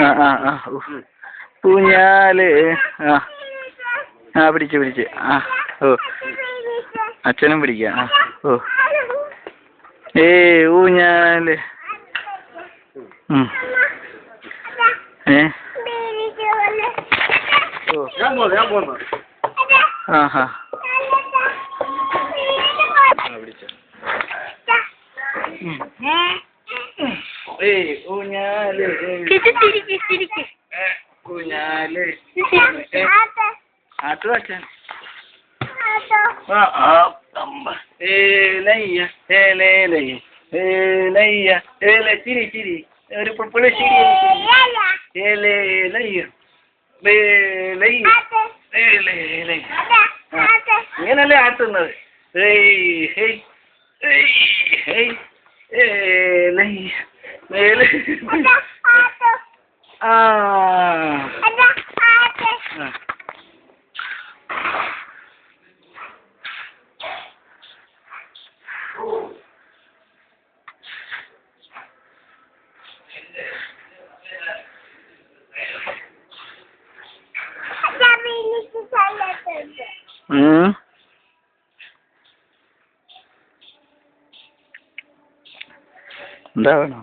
ആ ആ ആ. ഊഞ്ഞാൽ ആ ആ പിടിച്ച് പിടിച്ച് ആ ഓ. അച്ഛനും പിടിക്കുക ആ ഓ. ഏ ഊഞ്ഞാൽ. ഏ? ആ ഹാ. പിടിച്ച. ചിരി ചിരി ഒരു പുളി ചിരി ഇങ്ങനല്ലേ ആട്ടുന്നത്? ഏയ് ഹേയ് ഏയ് ഹേയ് ഏ ഏല ആ ആ. ഉം. എന്താ വേണം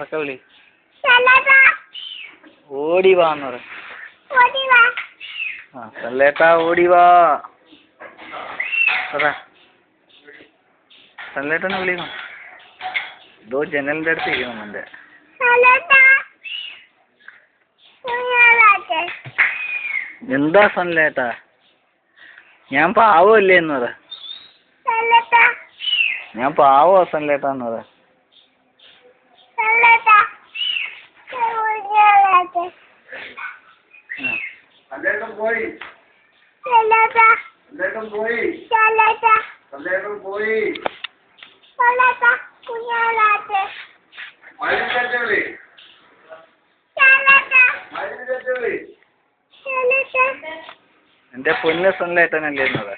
ഉറക്കെ വിളി. ഓടി വാന്ന് പറ. ആ സല്ലേട്ടാ ഓടി വാ. പറ. സല്ലേട്ടനെ വിളിക്കണം? ഇതോ ജനലിന്റെ അടുത്ത് ഇരിക്കണം എന്റെ എന്താ സൺലേട്ടാ? ഞാൻ പാവമല്ലേ എന്ന് പറ. ഞാൻ പാവോ സൺലേട്ടാന്ന് പറ ആ. സല്ലേട്ടൻ പോയി? സല്ലേട്ടൻ പോയി. സല്ലേട്ടൻ പോയി. വിളി എന്റെ പൊന്ന് സൺലേട്ടനല്ലേ എന്ന് പറ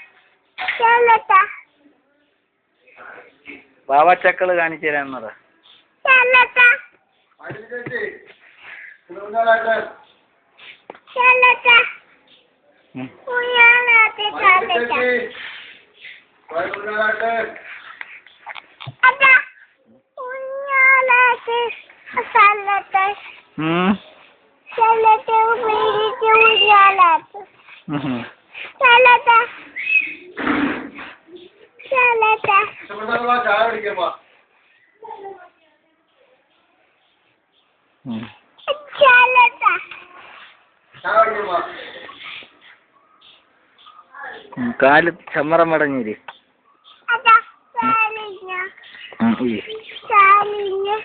പാവച്ചക്കൾ കാണിച്ചു തരാന്ന് പറ മഴ ചേച്ചി കുടുംബങ്ങളായിട്ട് ഉം. മഴ ചേച്ചി കുടുംബങ്ങളായിട്ട് ഉം. ഉം. ഇഷ്ടപ്പെട്ട ചായ കുടിക്കുമ്പോ ഉം. ചായ കുടിക്കുമ്പോ ഉം. കാൽ ചമ്മറം മടങ്ങിയില്ലേ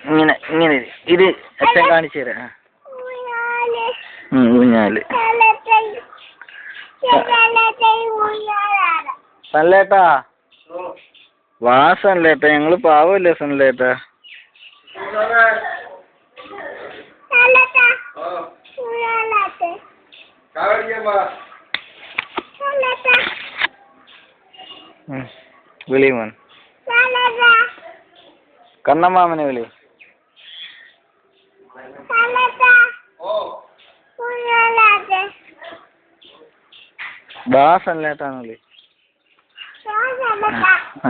ഇങ്ങനെ ഇങ്ങനെ. ഇത് അച്ഛൻ കാണിച്ചു തരാം. ഊഞ്ഞാൽ. സൺലേട്ടാ? ഓ വാ സൺലേട്ട. ഞങ്ങൾ പാവല്ലേ സൺലേട്ട. ഓ വിളി മോൻ. കണ്ണമ്മാമനെ വിളി. ഓ വാ സൺലേട്ടാന്ന് വിളി.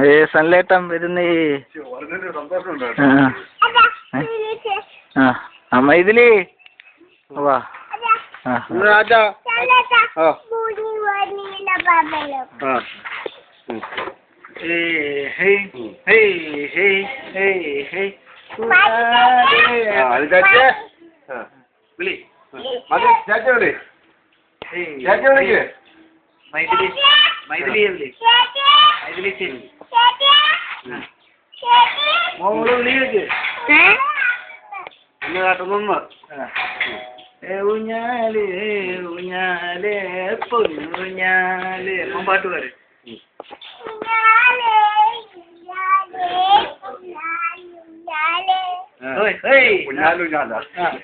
ഏ സൺലേട്ടൻ വരുന്നേ. അമ്മ ഇതിൽ. വാ. ആ ആ. വിളി മോൾ ഊഞ്ഞാൽ ഊഞ്ഞാൽ പൊന്നൂഞ്ഞാൽ അമ്മ പാട്ട് പാട്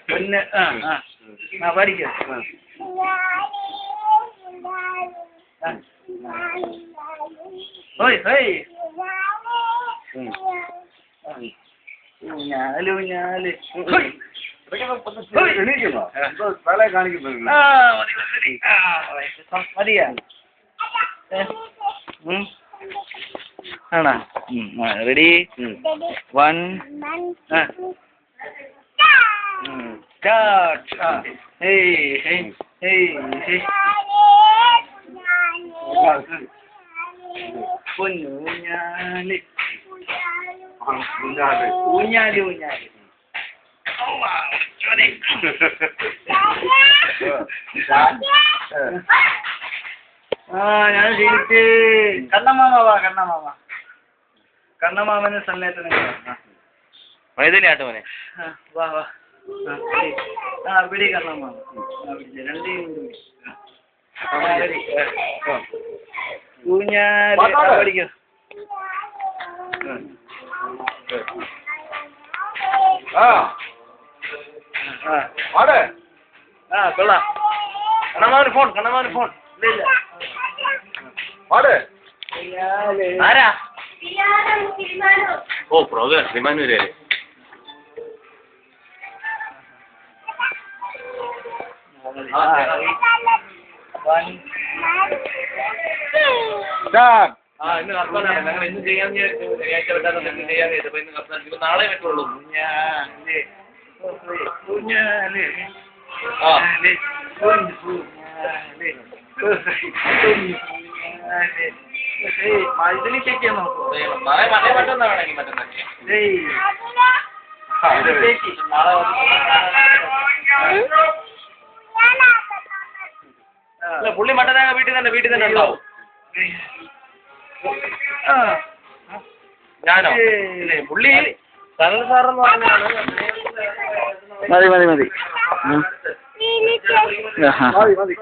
പൊന്ന് ആ ഹേയ് ഊഞ്ഞാൽ ഊഞ്ഞാൽ. ആണോ? റെഡി? വൺ. സ്റ്റാർട്ട് ആ ഹേയ് ഹേയ് ഹേയ് ഹേയ് പൊന്നൂഞ്ഞാൽ കുഞ്ഞാൽ ഊഞ്ഞാൽ ഊഞ്ഞാൽ ഔവ്വ, ഉച്ചവരെ. ആ ഞാൻ ശരിക്ക് കണ്ണമാമ വാ കണ്ണമാമ. കണ്ണമാമന് സമയത്ത് നിങ്ങൾ വാ. മോനെ വാ വാ. ആ. ആ ആ. രണ്ടേയും. ഊഞ്ഞാൽ. പഠിക്കോ. കൊള്ളാം. ഫോൺ കണ്ണമാമന് ഫോൺ. ഇല്ല ഇല്ല. ആരാ? ഓ പ്രോഗ്രാം ശ്രീമാനൂര്. ഇന്ന് കർത്താനാണ് ഞങ്ങൾ ഇന്ന് ചെയ്യാന്ന് ശനിയാഴ്ച ഇന്ന് ഇന്ന് കർത്താൻ നാളെ പറ്റുള്ളൂ ഊഞ്ഞാൽ. ഊഞ്ഞാൽ. ആ ഊഞ്ഞാൽ. ഊഞ്ഞാൽ. ഊഞ്ഞാൽ. ഏയ്, മതിൽ check ചെയ്യാൻ നോക്കൂ. നാളെ മറ്റേ മറ്റന്നാ വേണമെങ്കിൽ മറ്റന്നാ ചെയ്യാം ഏയ്, ഇത് ചേച്ചി. നാളെ ആ. അല്ല പുള്ളി മട്ടനാക വീട്ടിൽ തന്നെ വീട്ടിൽ തന്നെ ഉണ്ടാവും. ഞാനോ. ഇല്ലേ പുള്ളി സനൽ സാറെന്ന് പറഞ്ഞാണ് മതി മതി മതി. മതി മതി